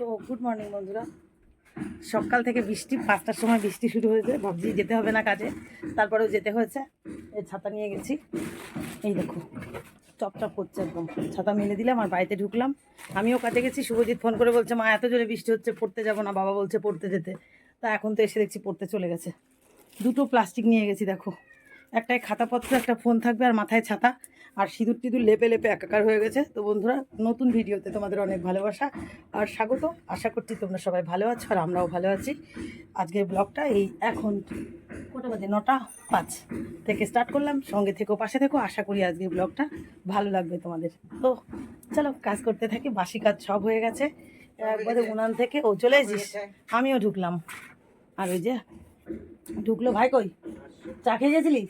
তো good morning বন্ধুরা। সকাল থেকে বৃষ্টি, পাঁচটার সময় বৃষ্টি শুরু হয়েছে। ভাবছি যেতে হবে না কাজে। তারপরেও যেতে হয়েছে। এই ছাতা নিয়ে গেছি। এই দেখো চপচপ করছে একদম। ছাতা মেলে দিলাম আর বাড়িতে ঢুকলাম। আমিও কাজে গেছি। শুভজিৎ ফোন করে বলছে, মা, এত জোরে বৃষ্টি হচ্ছে, পড়তে যাব না। বাবা বলছে, পড়তে যেতে। তা এখন তো এসে দেখছি পড়তে চলে গেছে। দুটো প্লাস্টিক নিয়ে গেছি, দেখো। একটাই খাতাপত্র, একটা ফোন থাকবে আর মাথায় ছাতা। আর সিঁদুর টিঁদুর লেপে লেপে একাকার হয়ে গেছে। তো বন্ধুরা, নতুন ভিডিওতে তোমাদের অনেক ভালোবাসা আর স্বাগত। আশা করছি তোমরা সবাই ভালো আছো আর আমরাও ভালো আছি। আজকের ব্লগটা এই এখন কটা বাজে? নটা পাঁচ থেকে স্টার্ট করলাম। সঙ্গে থেকেও পাশে থেকেও আশা করি আজকের ব্লগটা ভালো লাগবে তোমাদের। তো চলো, কাজ করতে থাকি। বাসি কাজ সব হয়ে গেছে। একবারে উনান থেকে ও, চলে এসিস আমিও ঢুকলাম। আর ওই যে ঢুকলো ভাই কই? চা খেয়ে গেছিলি?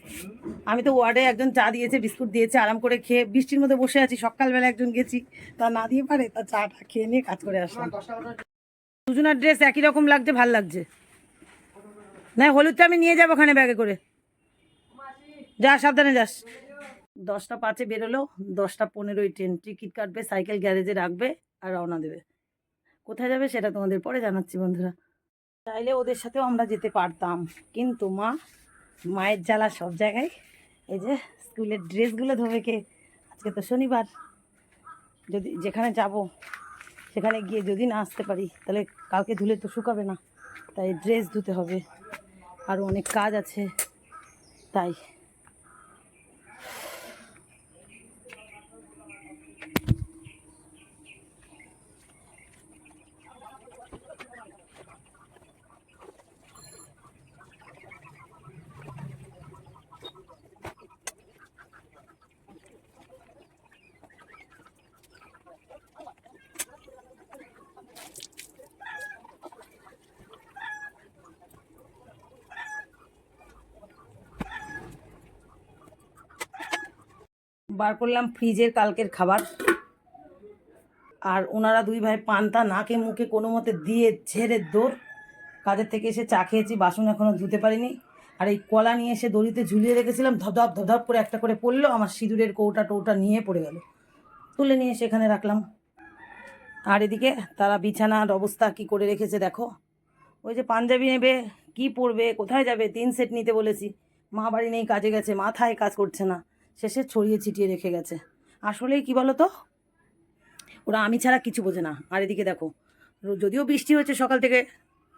আমি তো ওয়ার্ডে একজন চা দিয়েছে, বিস্কুট দিয়েছে, আরাম করে খেয়ে বৃষ্টির মধ্যে বসে আছি, সকালবেলা একজন গেছি। তা না দিয়ে পারে, তা চাটা খেয়ে নিয়ে কাজ করে আসলাম। দুজনের ড্রেস একই রকম লাগছে, ভালো লাগছে। না, হলুদটা আমি নিয়ে যাব ওখানে ব্যাগে করে। যা, সাবধানে যাস। দশটা পাঁচে বেরোলো, দশটা পনেরোই ট্রেন টিকিট কাটবে সাইকেল গ্যারেজে রাখবে আর রওনা দেবে। কোথায় যাবে সেটা তোমাদের পরে জানাচ্ছি বন্ধুরা। চাইলে ওদের সাথেও আমরা যেতে পারতাম। কিন্তু মা মায়ের জ্বালা সব জায়গায়। এই যে স্কুলের ড্রেসগুলো ধোবে কে আজকে তো শনিবার। যদি যেখানে যাব, সেখানে গিয়ে যদি না আসতে পারি, তাহলে কালকে ধুলে তো শুকাবে না। তাই ড্রেস ধুতে হবে। আরও অনেক কাজ আছে। তাই বার করলাম ফ্রিজের কালকের খাবার। আর ওনারা দুই ভাই পান্তা নাকে মুখে কোনো মতে দিয়ে ঝেড়ে দৌড়। কাজের থেকে এসে চা খেয়েছি, বাসন এখনও ধুতে পারিনি। আর এই কলা নিয়ে এসে দড়িতে ঝুলিয়ে রেখেছিলাম, ধপধপ ধপধপ করে একটা করে পড়ল, আমার সিঁদুরের কৌটা টৌটা নিয়ে পড়ে গেল। তুলে নিয়ে এসে এখানে রাখলাম। আর এদিকে তারা বিছানার অবস্থা কি করে রেখেছে দেখো। ওই যে পাঞ্জাবি নেবে, কি পরবে, কোথায় যাবে, তিন সেট নিতে বলেছি। মা বাড়ি নেই, কাজে গেছে, মাথায় কাজ করছে না। শেষে ছড়িয়ে ছিটিয়ে রেখে গেছে। আসলেই কি বলো তো ওরা আমি ছাড়া কিছু বোঝে না। আর এদিকে দেখো যদিও বৃষ্টি হচ্ছে সকাল থেকে,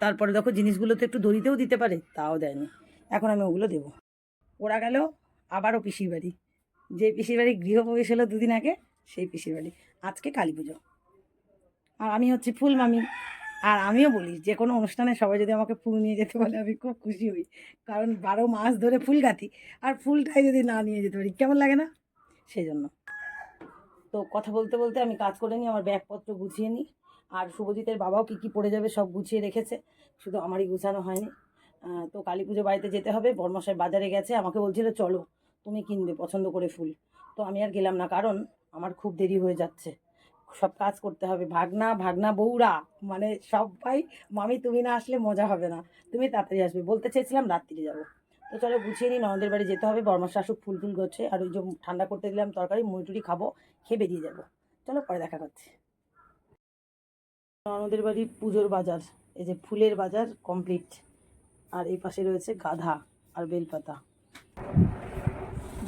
তারপরে দেখো জিনিসগুলো তো একটু দড়িতেও দিতে পারে, তাও দেয়নি। এখন আমি ওগুলো দেবো। ওরা গেল আবারও পিসির বাড়ি। যে পিসির বাড়ি গৃহপ্রবেশ হলো দুদিন আগে, সেই পিসির বাড়ি। আজকে কালী পুজো। আর আমি হচ্ছে ফুল মামি আর আমিও বলি, যে কোনো অনুষ্ঠানে সবাই যদি আমাকে ফুল নিয়ে যেতে বলে আমি খুব খুশি হই। কারণ বারো মাস ধরে ফুল গাঁথি আর ফুলটাই যদি না নিয়ে যেতে পারি, কেমন লাগে না? সেই জন্য তো কথা বলতে বলতে আমি কাজ করে নিই, আমার ব্যাগপত্র গুছিয়ে নিই। আর শুভজিতের বাবাও কী কী পড়ে যাবে সব গুছিয়ে রেখেছে, শুধু আমারই গুছানো হয়নি। তো কালী পুজো বাড়িতে যেতে হবে বর্মশাই বাজারে গেছে, আমাকে বলছিল, চলো, তুমি কিনবে, পছন্দ করে ফুল। তো আমি আর গেলাম না, কারণ আমার খুব দেরি হয়ে যাচ্ছে। সব কাজ করতে হবে। ভাগনা ভাগনা বউরা মানে সবাই, মামি তুমি না আসলে মজা হবে না। তুমি তাড়াতাড়ি আসবে। বলতে চেয়েছিলাম রাত্রিরে যাব। তো চলো গুছিয়ে নিই, ননদের বাড়ি যেতে হবে। বর্মা শাশুক ফুল টুল করছে আর ওই যে ঠান্ডা করতে দিলাম তরকারি মুড়ি খাব, খেয়ে বেরিয়ে যাব। চলো পরে দেখা করছি। ননদের বাড়ি পুজোর বাজার। এই যে ফুলের বাজার কমপ্লিট আর এই পাশে রয়েছে গাধা আর বেলপাতা।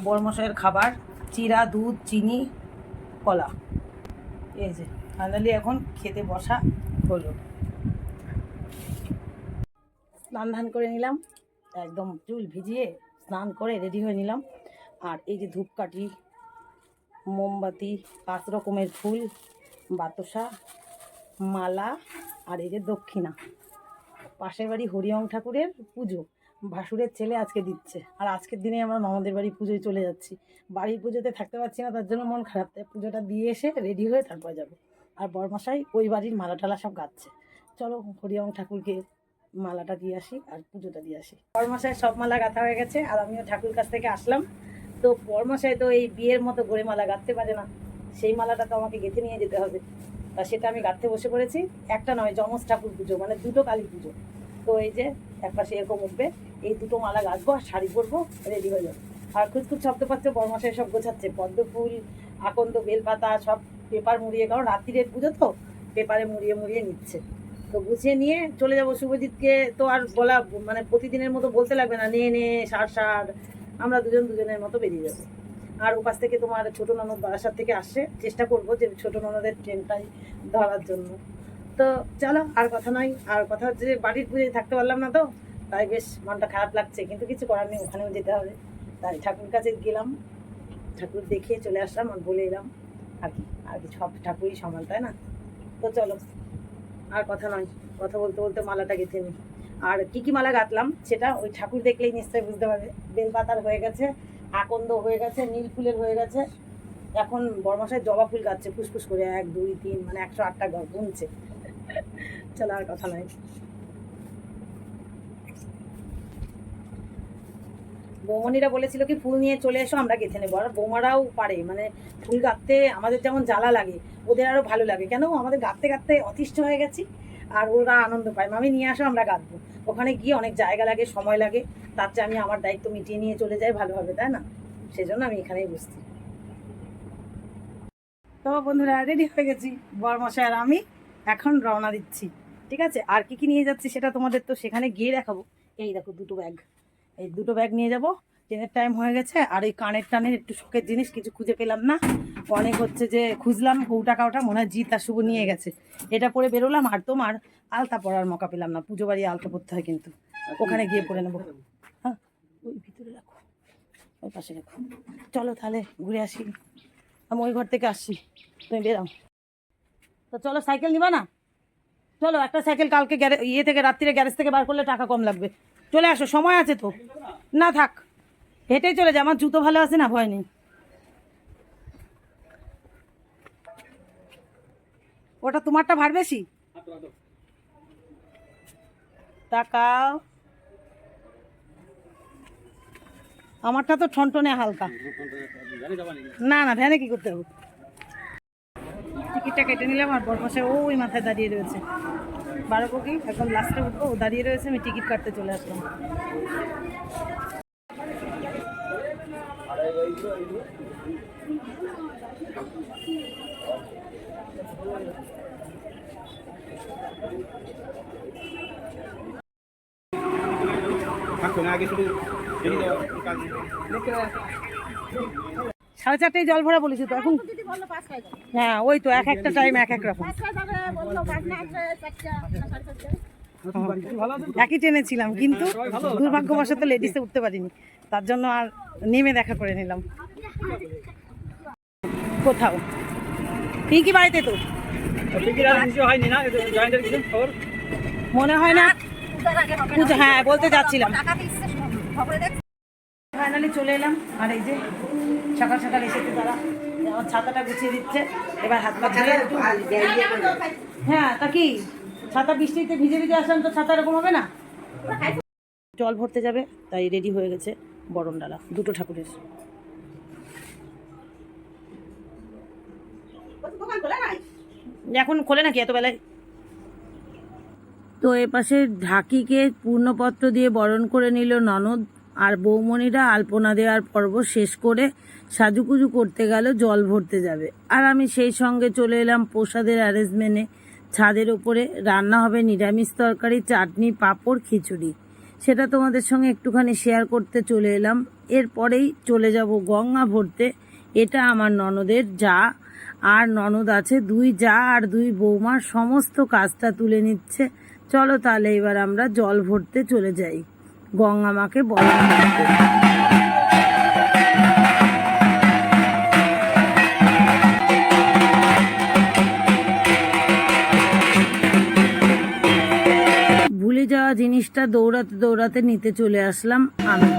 বর্মশাইয়ের খাবার, চিরা, দুধ, চিনি, কলা। এই যে ফাইনালি এখন খেতে বসা হলো। স্নান ধান করে নিলাম, একদম চুল ভিজিয়ে স্নান করে রেডি হয়ে নিলাম। আর এই যে ধূপকাঠি, মোমবাতি, পাঁচ রকমের ফুল, বাতসা, মালা, আর এই যে দক্ষিণা। পাশের বাড়ি হরিয়ং ঠাকুরের পুজো। ভাসুরের ছেলে আজকে দিচ্ছে। আর আজকের দিনে আমরা মামাদের বাড়ি পুজোয় চলে যাচ্ছি। বাড়ির পুজোতে থাকতে পারছি না, তার জন্য মন খারাপ। তাই পুজোটা দিয়ে এসে রেডি হয়ে তারপর যাবে। আর বরমশাই ওই বাড়ির মালা টালা সব গাচ্ছে। চলো হরিয়ং ঠাকুরকে মালাটা দিয়ে আসি আর পুজোটা দিয়ে আসি। বরমশাই সব মালা গাঁথা হয়ে গেছে আর আমিও ঠাকুর কাছ থেকে আসলাম। তো বরমশাই তো এই বিয়ের মতো ঘরে মালা গাঁথতে পারে না। সেই মালাটা তো আমাকে গেঁথে নিয়ে যেতে হবে। তা সেটা আমি গাঁথতে বসে পড়েছি। একটা নয়, যমজ ঠাকুর পুজো মানে দুটো কালী পুজো। তো এই যে এক পাশে এরকম উঠবে। এই দুটো মালা গাঁথবো আর শাড়ি পরবো রেডি হয়ে যাব। আর খুঁজখুজ শব্দ পাচ্ছে বরমাসায় সব গোছাচ্ছে। পদ্ম ফুল, আকন্দ বেলপাতা, সব পেপার মুড়িয়ে, কারণ রাত্রিরের পুজো তো, পেপারে মুড়িয়ে মুড়িয়ে নিচ্ছে। তো গুছিয়ে নিয়ে চলে যাব শুভজিৎকে, তো আর বলা মানে প্রতিদিনের মতো বলতে লাগবে না নিয়ে নে, সার সার, আমরা দুজন দুজনের মতো বেরিয়ে যাব। আর ওপাশ থেকে তোমার ছোটো ননদ বারাসাত থেকে আসছে, চেষ্টা করব যে ছোটো ননদের ট্রেনটাই ধরার জন্য। তো চলো, আর কথা নয় আর কথা হচ্ছে বাড়ির পুজোয় থাকতে পারলাম না তো? তাই বেশ মনটা খারাপ লাগছে, কিন্তু কিছু করার নেই, ওখানেও যেতে হবে। তাই ঠাকুর কাছে গেলাম, ঠাকুর দেখিয়ে চলে আসলাম আর বলে এলাম, আর কি আর কি সব ঠাকুরই সমান, তাই না? তো চলো, আর কথা নয়, কথা বলতে বলতে মালাটা গেঁথে নিই। আর কি কি মালা গাঁথলাম, সেটা ওই ঠাকুর দেখলেই নিশ্চয়ই বুঝতে পারবে। বেলপাতার হয়ে গেছে, আকন্দ হয়ে গেছে, নীল ফুলের হয়ে গেছে। এখন বড়মশাই জবা ফুল গাচ্ছে, ফুসফুস করে, এক, দুই, তিন মানে একশো আটটা গুনছে। চলো আর কথা নয়। বৌমনিরা বলেছিল কি, ফুল নিয়ে চলে এসো, আমরা গেঁথে নেব। আর বৌমারাও পারে মানে ফুল গাঁথতে আমাদের যেমন জ্বালা লাগে, ওদের আরও ভালো লাগে। কেন? আমাদের গাঁথতে গাঁথতে অতিষ্ঠ হয়ে গেছি আর ওরা আনন্দ পায়। মামি, নিয়ে আসো, আমরা গাঁথবো। ওখানে গিয়ে অনেক জায়গা লাগে, সময় লাগে, তার চেয়ে আমি আমার দায়িত্ব মিটিয়ে নিয়ে চলে যাই ভালোভাবে, তাই না? সেজন্য আমি এখানেই বসছি। তো বন্ধুরা রেডি হয়ে গেছি। বরমশাই আর আমি এখন রওনা দিচ্ছি, ঠিক আছে? আর কি কি নিয়ে যাচ্ছি সেটা তোমাদের তো সেখানে গিয়ে দেখাবো। এই দেখো, দুটো ব্যাগ এই দুটো ব্যাগ নিয়ে যাব। ট্রেনের টাইম হয়ে গেছে, আর এই কানের টানের একটু শখের জিনিস, কিছু খুঁজে পেলাম না। অনেক হচ্ছে যে খুঁজলাম কৌটা কাউটা মনে হয় জিত আর শুভ নিয়ে গেছে। এটা পরে বেরোলাম, আর তোমার আলতা পরার মকা পেলাম না। পুজো বাড়ি আলতা পরতে হয় কিন্তু। ওখানে গিয়ে পরে নেব। হ্যাঁ ওই ভিতরে রাখো। ওই পাশে রাখো। চলো তাহলে ঘুরে আসি। আমি ওই ঘর থেকে আসছি। তুমি বেরাও। তো চলো সাইকেল নিবা না? চলো, একটা সাইকেল কালকে ইয়ে থেকে, রাত্রিরে গ্যারেজ থেকে বার করলে টাকা কম লাগবে। চলে আসো, সময় আছে তো। না থাক, হেঁটেই চলে যা আমার জুতো ভালো আছে না, ভয় নেই। ওটা তোমারটা ভার বেশি? তাকাও। আমারটা তো ঠনটনে হালকা। না না, ভ্যানে কি করতে হবে? টিকিটটা কেটে নিলাম, আর বরপাশে ওই মাথায় দাঁড়িয়ে রয়েছে। বারো কোটি একদম লাস্টে উঠবো ও দাঁড়িয়ে রয়েছে আমি টিকিট কাটতে চলে আসলাম। সাড়ে চারটেই জল ভরা বলেছি তো এখন হ্যাঁ ওই তো এক একটা টাইম এক এক রকম। একই ট্রেনে ছিলাম, কিন্তু দুর্ভাগ্যবশত লেডিসে উঠতে পারিনি। তার জন্য আর নেমে দেখা করে নিলাম। কোথাও। পিঙ্কি বাড়িতে তো। মনে হয় না হ্যাঁ বলতে যাচ্ছিলাম। ফাইনালি চলে এলাম, আর এই যে সকাল সকাল এসেছে তারা। আমার ছাতাটা গুছিয়ে দিচ্ছে। এবার হাত পা ধুয়ে একটু হ্যাঁ তা কি? ছাতা বৃষ্টিতে ভিজে ভিজে আসলাম তো ছাতা এরকম হবে না? জল ভরতে যাবে তাই রেডি হয়ে গেছে বরণ ডালা দুটো ঠাকুরের। এখন খোলে নাকি এত বেলায় তো এপাশে ঢাকিকে পূর্ণপত্র দিয়ে বরণ করে নিল ননদ। আর বৌমণিরা আলপনা দেওয়ার পর্ব শেষ করে সাজুকুজু করতে গেল, জল ভরতে যাবে। আর আমি সেই সঙ্গে চলে এলাম প্রসাদের অ্যারেঞ্জমেন্টে ছাদের ওপরে রান্না হবে নিরামিষ তরকারি, চাটনি, পাঁপড়, খিচুড়ি। সেটা তোমাদের সঙ্গে একটুখানি শেয়ার করতে চলে এলাম। এরপরেই চলে যাব গঙ্গা ভরতে। এটা আমার ননদের যা। আর ননদ আছে, দুই যা আর দুই বৌমার সমস্ত কাজটা তুলে নিচ্ছে। চলো তাহলে এবার আমরা জল ভরতে চলে যাই। গঙ্গা মাকে করতে। ভুলে যাওয়া জিনিসটা দৌড়াতে দৌড়াতে নিতে চলে আসলাম আমি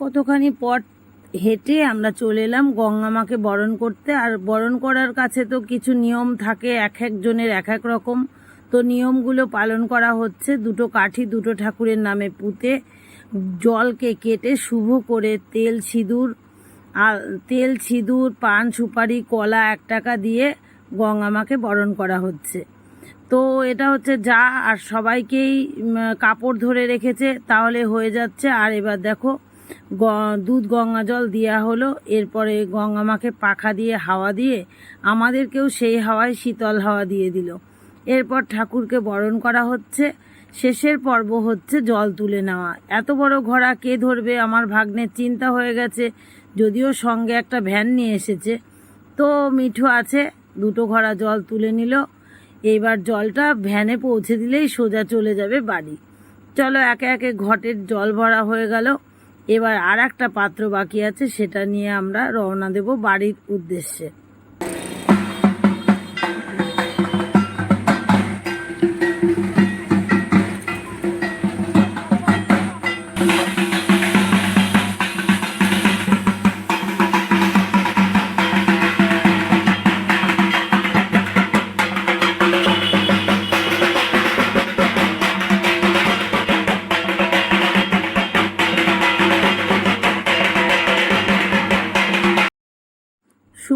কতখানি পর হেঁটে আমরা চলে এলাম। গঙ্গা মাকে বরণ করতে। আর বরণ করার কাছে তো কিছু নিয়ম থাকে, এক একজনের এক এক রকম। তো নিয়মগুলো পালন করা হচ্ছে। দুটো কাঠি দুটো ঠাকুরের নামে পুঁতে জলকে কেটে শুভ করে তেল সিঁদুর তেল সিঁদুর পান, সুপারি, কলা এক টাকা দিয়ে গঙ্গা মাকে বরণ করা হচ্ছে। তো এটা হচ্ছে যা, আর সবাইকেই কাপড় ধরে রেখেছে, তাহলে হয়ে যাচ্ছে। আর এবার দেখো দুধ গঙ্গা জল দেওয়া হলো, এরপরে গঙ্গা মাকে পাখা দিয়ে হাওয়া দিয়ে আমাদেরকেও সেই হাওয়ায় শীতল হাওয়া দিয়ে দিল। এরপর ঠাকুরকে বরণ করা হচ্ছে। শেষের পর্ব হচ্ছে জল তুলে নেওয়া। এত বড় ঘোড়া কে ধরবে আমার ভাগ্নের চিন্তা হয়ে গেছে, যদিও সঙ্গে একটা ভ্যান নিয়ে এসেছে। তো মিঠু আছে, দুটো ঘোড়া জল তুলে নিল। এইবার জলটা ভ্যানে পৌঁছে দিলেই সোজা চলে যাবে বাড়ি। চলো একে একে ঘটের জল ভরা হয়ে গেল। এবার আর একটা পাত্র বাকি আছে সেটা নিয়ে আমরা রওনা দেব বাড়ির উদ্দেশ্যে।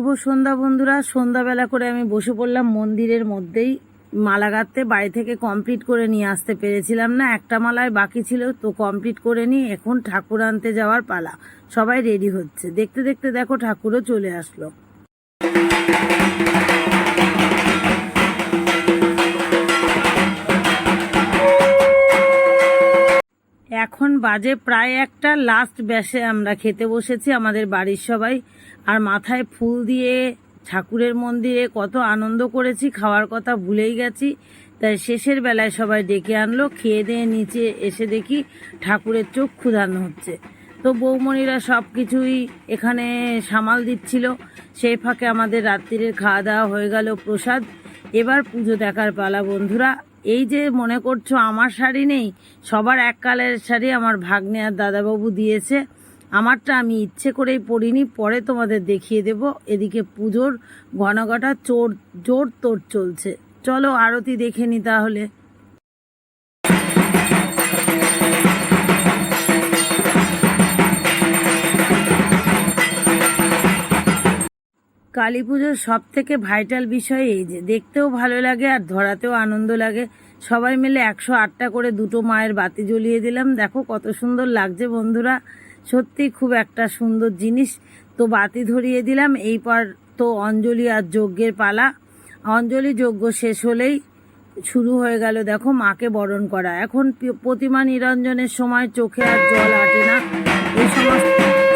শুভ সন্ধ্যা বন্ধুরা। সন্ধ্যাবেলা করে আমি বসে পড়লাম মন্দিরের মধ্যেই। মালা গাঁথতে বাড়ি থেকে কমপ্লিট করে নিয়ে আসতে পেরেছিলাম না। একটা মালায় বাকি ছিল, তো কমপ্লিট করে নিয়ে এখন ঠাকুর আনতে যাওয়ার পালা। সবাই রেডি হচ্ছে। দেখতে দেখতে দেখো ঠাকুরও চলে আসলো। এখন বাজে প্রায় একটা। লাস্ট ব্যাসে আমরা খেতে বসেছি আমাদের বাড়ির সবাই। আর মাথায় ফুল দিয়ে ঠাকুরের মন্দিরে কত আনন্দ করেছি, খাওয়ার কথা ভুলেই গেছি। তাই শেষের বেলায় সবাই ডেকে আনলো, খেয়ে দিয়ে নিচে এসে দেখি ঠাকুরের চোখ ক্ষুধানো হচ্ছে। তো বৌমণিরা সব কিছুই এখানে সামাল দিচ্ছিল। সেই ফাঁকে আমাদের রাত্রিরের খাওয়া দাওয়া হয়ে গেল প্রসাদ। এবার পুজো দেখার পালা, বন্ধুরা। এই যে মনে করছ আমার শাড়ি নেই, সবার এক কালারের শাড়ি আমার ভাগ্নে আর দাদাবাবু দিয়েছে। আমারটা আমি ইচ্ছে করেই পড়িনি, পরে তোমাদের দেখিয়ে দেব। এদিকে পুজোর ঘনঘটা চোর, জোর তোর চলছে। চলো আরতি দেখে নি তাহলে। কালী পুজোর সব থেকে ভাইটাল বিষয় এই যে, দেখতেও ভালো লাগে আর ধরাতেও আনন্দ লাগে। সবাই মিলে একশো আটটা করে দুটো মায়ের বাতি জ্বলিয়ে দিলাম। দেখো কত সুন্দর লাগছে বন্ধুরা। সত্যি খুব একটা সুন্দর জিনিস। তো বাতি ধরিয়ে দিলাম, এইবার তো অঞ্জলি আর যজ্ঞের পালা। অঞ্জলি যজ্ঞ শেষ হলেই শুরু হয়ে গেল দেখো মাকে বরণ করা। এখন প্রতিমা নিরঞ্জনের সময় চোখে আর জল আটে না। এই সময়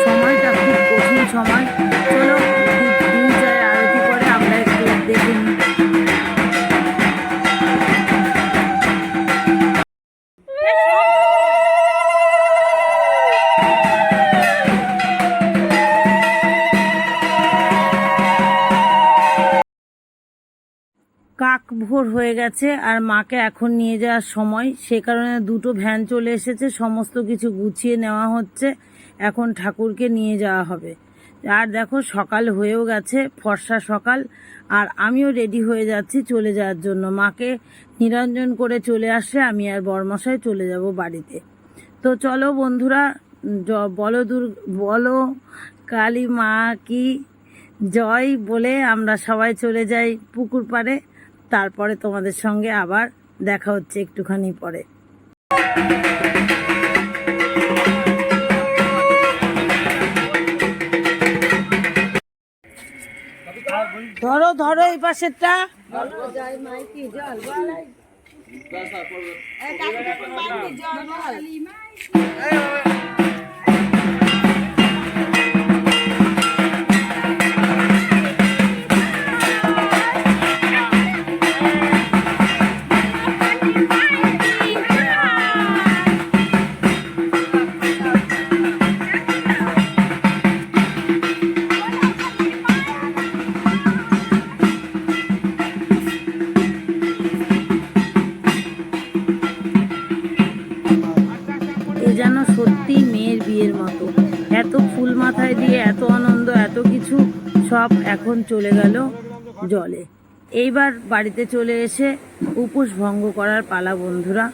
সময়টা খুব কঠিন সময়। চলো হয়ে গেছে আর মাকে এখন নিয়ে যাওয়ার সময়। সে কারণে দুটো ভ্যান চলে এসেছে, সমস্ত কিছু গুছিয়ে নেওয়া হচ্ছে। এখন ঠাকুরকে নিয়ে যাওয়া হবে। আর দেখো, সকাল হয়েও গেছে, ফর্সা সকাল। আর আমিও রেডি হয়ে যাচ্ছি চলে যাওয়ার জন্য। মাকে নিরঞ্জন করে চলে আসলে আমি আর বরমশাই চলে যাব বাড়িতে। তো চলো বন্ধুরা বলো দুর, বলো কালী মা কি? জয় বলে আমরা সবাই চলে যাই পুকুর পাড়ে। তারপরে তোমাদের সঙ্গে আবার দেখা হচ্ছে একটুখানি পরে। ধরো ধরো এই পাশেরটা। এ জলে। এইবার বাড়িতে চলে এসে উপোস ভঙ্গ করার পালা বন্ধুরা।